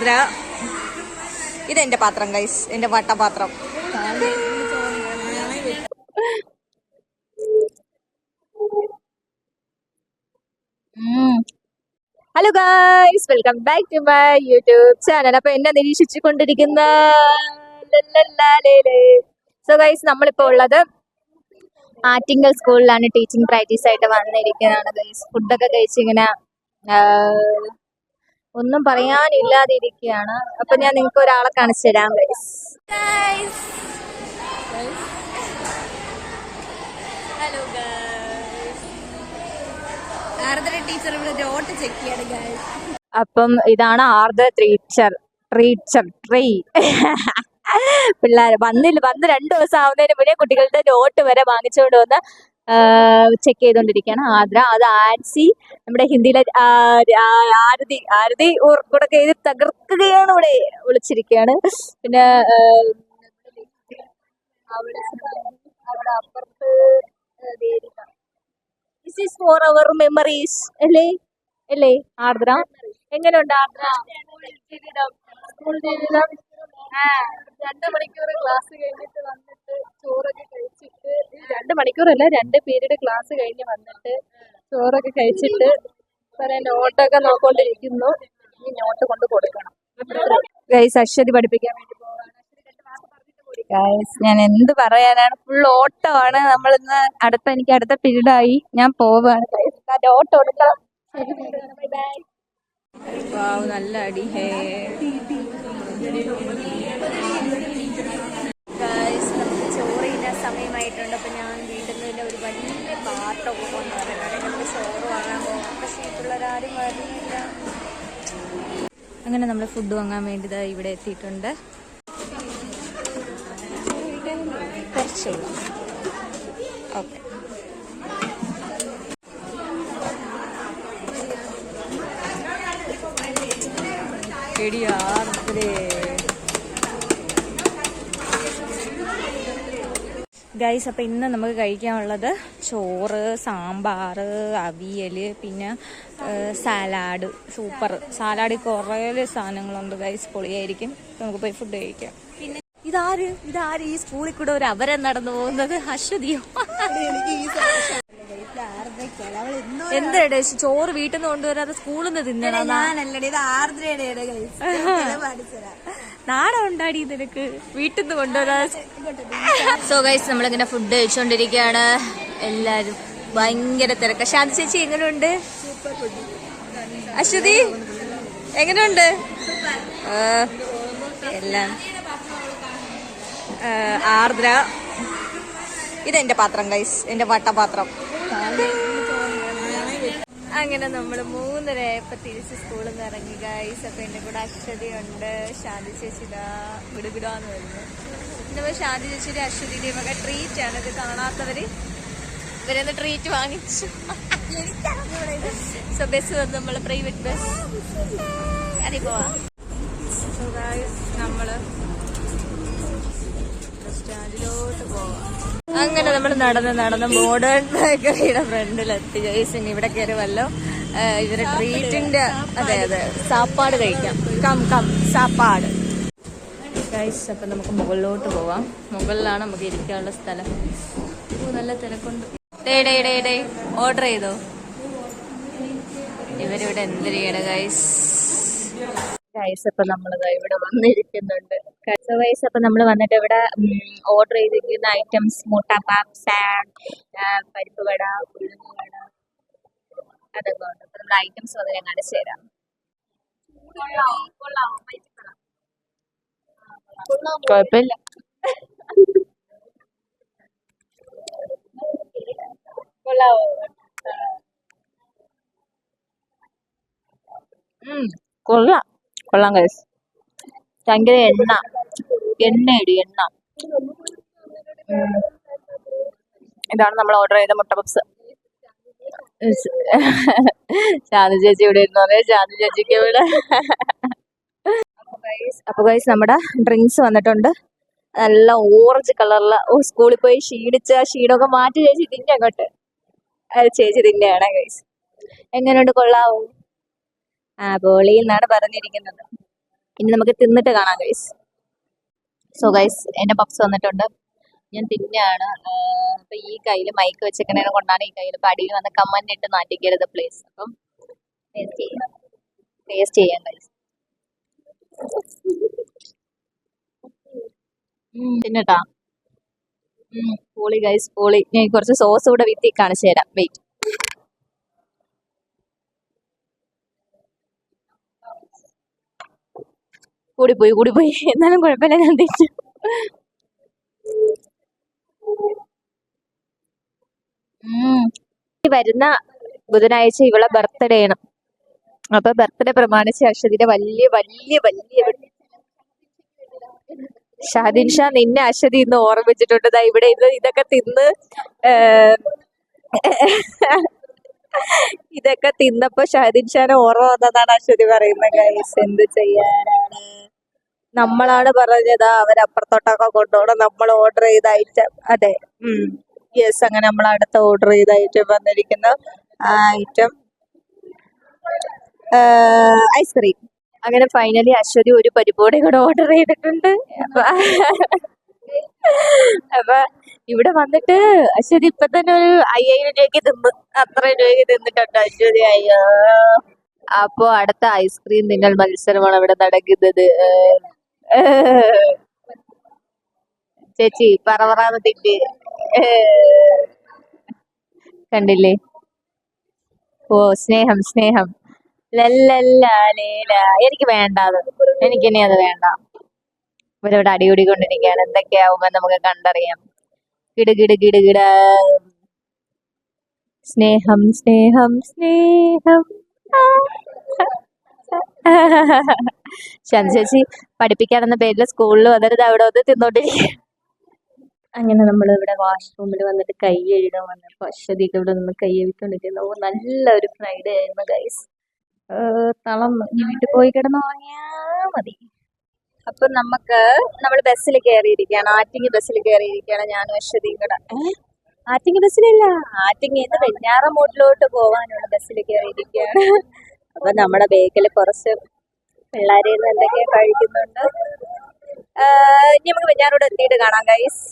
ആർദ്ര ഇതെന്റെ പാത്രം ഗൈസ് എന്റെ വട്ടപാത്രം hello guys welcome back to my YouTube channel അപ്പൊ എന്നെ നിരീക്ഷിച്ചു കൊണ്ടിരിക്കുന്ന സോ ഗൈസ് നമ്മളിപ്പോ ഉള്ളത് ആറ്റിങ്കൽ സ്കൂളിലാണ് ടീച്ചിങ് പ്രാക്ടീസ് ആയിട്ട് വന്നിരിക്കുന്നതാണ് ഗൈസ് ഫുഡൊക്കെ കഴിച്ച് ഇങ്ങനെ ഒന്നും പറയാനില്ലാതെ ഇരിക്കുകയാണ് അപ്പൊ ഞാൻ നിങ്ങൾക്ക് ഒരാളെ കാണിച്ചു തരാം ഹലോ ആർദ്ര ടീച്ചർ ഇവിടെ നോട്ട് ചെക്ക് ചെയ്യാണ് അപ്പം ഇതാണ് ആർദ്ര ടീച്ചർ ട്രീച്ചർ ട്രീ പിള്ളേർ വന്നില്ല വന്ന് രണ്ടു ദിവസം ആവുന്നതിന് മുന്നേ കുട്ടികളുടെ നോട്ട് വരെ വാങ്ങിച്ചുകൊണ്ട് വന്ന് ചെക്ക് ചെയ്തുകൊണ്ടിരിക്കുകയാണ് ആദ്ര അത് ആൻസി നമ്മുടെ ഹിന്ദിയിലെ ആരതി ആരതി ഓർക്കൂടൊക്കെ എഴുതി തകർക്കുകയാണ് ഇവിടെ വിളിച്ചിരിക്കുകയാണ് പിന്നെ അവിടെ അവിടെ അപ്പുറത്ത് this is for our memories അല്ലേ? അല്ലേ? ആർദ്ര? എങ്ങനെയുണ്ട് ആർദ്ര? സ്കൂൾ ജീവിതം രണ്ട് മണിക്കൂർ ക്ലാസ് കഴിഞ്ഞിട്ട് വന്നിട്ട് ചോറൊക്കെ കഴിച്ചിട്ട് ഈ രണ്ട് മണിക്കൂറല്ല രണ്ട് പീരീഡ് ക്ലാസ് കഴിഞ്ഞ് വന്നിട്ട് ചോറൊക്കെ കഴിച്ചിട്ട് പറയാൻ നോട്ടൊക്കെ നോക്കൊണ്ടിരിക്കുന്നു ഈ നോട്ട് കൊണ്ട് കൊടുക്കണം. ഗൈസ് അശ്വതി പഠിപ്പിക്കാൻ വേണ്ടി ഗൈസ് ഞാൻ എന്ത് പറയാനാണ്? ഫുൾ ഓട്ടമാണ്. നമ്മൾ ഇന്ന് അടുത്ത എനിക്ക് അടുത്ത പീരീഡായി ആയി ഞാൻ പോവാണ്. ഓട്ടം കൊടുക്കാം. നല്ല അടി. ഹേ. നമുക്ക് ചോറ് തിന്നാൻ സമയമായിട്ടുണ്ട്. അപ്പൊ ഞാൻ വീട്ടിൽ നിന്ന് ഒരു വലിയ പാട്ടൊക്കെ കൊണ്ടുവന്നിട്ടുണ്ട് നമുക്ക് ചോറ് വാങ്ങാൻ പോകാം പക്ഷേ പിള്ളേരാരും വരുന്നില്ല അങ്ങനെ നമ്മൾ ഫുഡ് വാങ്ങാൻ വേണ്ടി ഇവിടെ എത്തിയിട്ടുണ്ട്. കുറച്ചുള്ള. ഓക്കെ ഗൈസ് അപ്പം ഇന്ന് നമുക്ക് കഴിക്കാനുള്ളത് ചോറ് സാമ്പാർ അവിയൽ പിന്നെ സാലാഡ്. സൂപ്പർ. സാലാഡിൽ കുറേ സാധനങ്ങളുണ്ട് ഗൈസ് പൊളിയായിരിക്കും. നമുക്ക് പോയി ഫുഡ് കഴിക്കാം. പിന്നെ ഇതാര്? ഇതാര്? ഈ സ്കൂളിൽ കൂടെ ഒരു അവരം നടന്നു പോകുന്നത് അശ്വതിയോ? എന്താണ് ചോറ് വീട്ടിൽ നിന്ന് കൊണ്ടുവരാതെ സ്കൂളിൽ നിന്ന് തിന്നണം ഇത് ആർദ്രയുടെ നാടൻ ഉണ്ടാടി നിനക്ക്? വീട്ടിൽ നിന്ന് കൊണ്ടുവരാതെ സോ ഗൈസ് നമ്മളിങ്ങനെ ഫുഡ് കഴിച്ചോണ്ടിരിക്കുകയാണ്. എല്ലാരും ഭയങ്കര തിരക്ക. ശാന്തി ചേച്ചി എങ്ങനെയുണ്ട് അശ്വതി എങ്ങനെയുണ്ട് എല്ലാം. ആർദ്ര. ഇതെന്റെ പാത്രം ഗൈസ് എന്റെ വട്ടപാത്രം. അങ്ങനെ നമ്മൾ മൂന്നര ഇപ്പൊ തിരിച്ച് സ്കൂളിൽ നിന്ന് ഇറങ്ങി ഗൈസ് അപ്പൊ എന്റെ കൂടെ അശ്വതിയുണ്ട് ശാന്തി ചേച്ചിതാ വിടുവിടാന്ന് വരുന്നു. ഇന്നിപ്പോ ശാന്തി ചേച്ചിയുടെ അശ്വതിയുടെയും ഒക്കെ ട്രീറ്റ് ആണ്. ഇത് കാണാത്തവര് ഇവരെന്ന് ട്രീറ്റ് വാങ്ങിച്ചു. സോ ബസ് വന്ന് നമ്മൾ പ്രൈവറ്റ് ബസ് അതി പോവാ. അങ്ങനെ നമ്മൾ നടന്ന് നടന്ന് മോഡേൺ ബേക്കറിയുടെ ഫ്രണ്ടിലെത്തി. ജയ്സിന് ഇവിടെ കയറി വല്ലോ. ഇവരെ ട്രീറ്റിന്റെ അതെ അതെ. സാപ്പാട് കഴിക്കാം. Come come. സാപ്പാട്. ഗൈസ് അപ്പൊ നമുക്ക് മുകളിലോട്ട് പോവാം. മുകളിലാണ് നമുക്ക് ഇരിക്കാനുള്ള സ്ഥലം. നല്ല തിരക്കുണ്ട്. ഡേ ഡേ ഡേ ഡേ ഓർഡർ ചെയ്തോ? ഇവരിവിടെ എന്ത് ചെയ്യണ ഗൈസ് ഗൈസ് ഇപ്പൊ നമ്മൾ ഇവിടെ വന്നിരിക്കുന്നുണ്ട്. കഴിച്ച വയസ്സ് ഇപ്പൊ നമ്മൾ വന്നിട്ട് ഇവിടെ ഓർഡർ ചെയ്തിരിക്കുന്ന ഐറ്റംസ് മുട്ട പാപ്പ് സാഡ് പരിപ്പ് വട ഉഴുന്ന് വട അതൊക്കെ ഉണ്ട്. അപ്പൊ നമ്മുടെ ഐറ്റംസ് വന്ന് ഞാൻ കാണിച്ചു തരാം. കുഴപ്പമില്ല കൊള്ളാവോ കൊള്ളാം. കൊള്ളാം കൈസ് ഭയങ്കര എണ്ണ. എണ്ണ ഇടി എണ്ണ. ഇതാണ് നമ്മൾ ഓർഡർ ചെയ്ത മുട്ട പപ്സ്. ശാന്തി ചേച്ചി ഇവിടെ ഇരുന്നു പറയാം ശാന്തി ചേച്ചിക്ക് ഇവിടെ. അപ്പൊ ഗൈസ് നമ്മുടെ ഡ്രിങ്ക്സ് വന്നിട്ടുണ്ട്. നല്ല ഓറഞ്ച് കളറിൽ ഓ സ്കൂളിൽ പോയി ക്ഷീണിച്ച ക്ഷീണമൊക്കെ മാറ്റി ചേച്ചി തിന്നെ അങ്ങോട്ട് അത് ചേച്ചി തിന്നെയാണ് ഗൈസ് എങ്ങനെയുണ്ട്? കൊള്ളാവോ? പോളി എന്നാണ് പറഞ്ഞിരിക്കുന്നത്. ഇനി നമുക്ക് തിന്നിട്ട് കാണാം ഗൈസ് സോ ഗൈസ് എന്റെ പപ്സ് വന്നിട്ടുണ്ട്. ഞാൻ തിന്നാണ്. അപ്പൊ ഈ കയ്യിൽ മൈക്ക് വെച്ചേക്കണേനെ കൊണ്ടാണ് ഈ കയ്യിൽ അപ്പൊ അടിയിൽ വന്ന് കമ്മന്റ് ഇട്ട് നാട്ടിക്കരുത് പ്ലേസ് അപ്പം ടേസ്റ്റ് ചെയ്യാം. ടേസ്റ്റ് ചെയ്യാം ഗൈസ് തിന്നട്ടാ? പോളി ഗൈസ് പോളി. ഞാൻ കുറച്ച് സോസ് കൂടെ വിത്തി കാണിച്ചു തരാം. വെയിറ്റ് കൂടിപ്പോയി പോയി എന്നാലും കുഴപ്പമില്ല ഞാൻ തിരിച്ചു. വരുന്ന ബുധനാഴ്ച ഇവളെ ബർത്ത്ഡേ ആണ് അപ്പൊ ബർത്ത്ഡേ പ്രമാണിച്ച് അശ്വതിയുടെ വലിയ വലിയ വലിയ ഷാദിൻ ഷാ നിന്നെ അശ്വതി ഇന്ന് ഓർമ്മിച്ചിട്ടുണ്ട്. ഇവിടെ ഇന്ന് ഇതൊക്കെ തിന്ന് ഇതൊക്കെ തിന്നപ്പോ ഷാദിൻ ഷാനെ ഓർമ്മ വന്നതാണ് അശ്വതി പറയുന്നത് എന്ത് ചെയ്യാനാണ്? നമ്മളാണ് പറഞ്ഞത് അവരപ്പുറത്തോട്ടൊക്കെ കൊണ്ടുപോകണം. നമ്മൾ ഓർഡർ ചെയ്ത ഐറ്റം അതെ. യെസ് അങ്ങനെ നമ്മൾ അടുത്ത ഓർഡർ ചെയ്ത ഐറ്റം വന്നിരിക്കുന്ന ഐറ്റം ഐസ്ക്രീം അങ്ങനെ ഫൈനലി അശ്വതി ഒരു പരിപാടി കൂടെ ഓർഡർ ചെയ്തിട്ടുണ്ട്. അപ്പൊ ഇവിടെ വന്നിട്ട് അശ്വതി ഇപ്പൊ തന്നെ ഒരു അയ്യായിരം രൂപയ്ക്ക് തിന്ന് അത്ര രൂപയ്ക്ക് തിന്നിട്ടുണ്ട് അശ്വതി. അയ്യോ. അപ്പോ അടുത്ത ഐസ്ക്രീം നിങ്ങൾ മത്സരമാണ് ഇവിടെ നടക്കുന്നത്. ചേച്ചി പറ പറയാന്ന് തിന്റെ കണ്ടില്ലേ? ഓ സ്നേഹം സ്നേഹം. എനിക്ക് വേണ്ട അത്. എനിക്ക് ഇനി അത് വേണ്ട. ഇവരവിടെ അടിയോടി കൊണ്ടിരിക്കുകയാണ് എന്തൊക്കെയാവുമ്പോ നമുക്ക് കണ്ടറിയാം. കിട കിട കിട കിട സ്നേഹം സ്നേഹം സ്നേഹം. ശാന്ത ചേച്ചി പഠിപ്പിക്കാനെന്ന പേരിൽ സ്കൂളിൽ വന്നിട്ട് അവിടെ വന്ന് തിന്നോണ്ടിരിക്കും. അങ്ങനെ നമ്മൾ ഇവിടെ വാഷ്റൂമിൽ വന്നിട്ട് കൈ എഴുതാൻ വന്നപ്പോൾ അശ്വതിക്ക് ഇവിടെ നിന്ന് കൈ എഴുതിക്കൊണ്ടിരിക്കുന്നു നല്ലൊരു ഫ്രൈഡേ ആയിരുന്നു ഗൈസ് തളം വീട്ടിൽ പോയി കിടന്നുറങ്ങിയാ മതി. അപ്പൊ നമുക്ക് നമ്മൾ ബസ്സിൽ കയറിയിരിക്കുകയാണ് ആറ്റിങ്ങി ബസ്സിൽ കയറിയിരിക്കുകയാണ് ഞാനും അശ്വതിയും കൂടെ. ആറ്റിങ്ങി ബസ്സിലല്ല. ആറ്റിങ്ങി വെഞ്ഞാറ മോട്ടിലോട്ട് പോകാനുള്ള ബസ്സിൽ കയറിയിരിക്കുകയാണ് അപ്പൊ നമ്മുടെ ബേക്കിൽ കുറച്ച് പിള്ളേരിൽ നിന്ന് കഴിക്കുന്നുണ്ട്? ഇനി നമുക്ക് വെഞ്ഞാറോട് എത്തിയിട്ട് കാണാം ഗൈസ്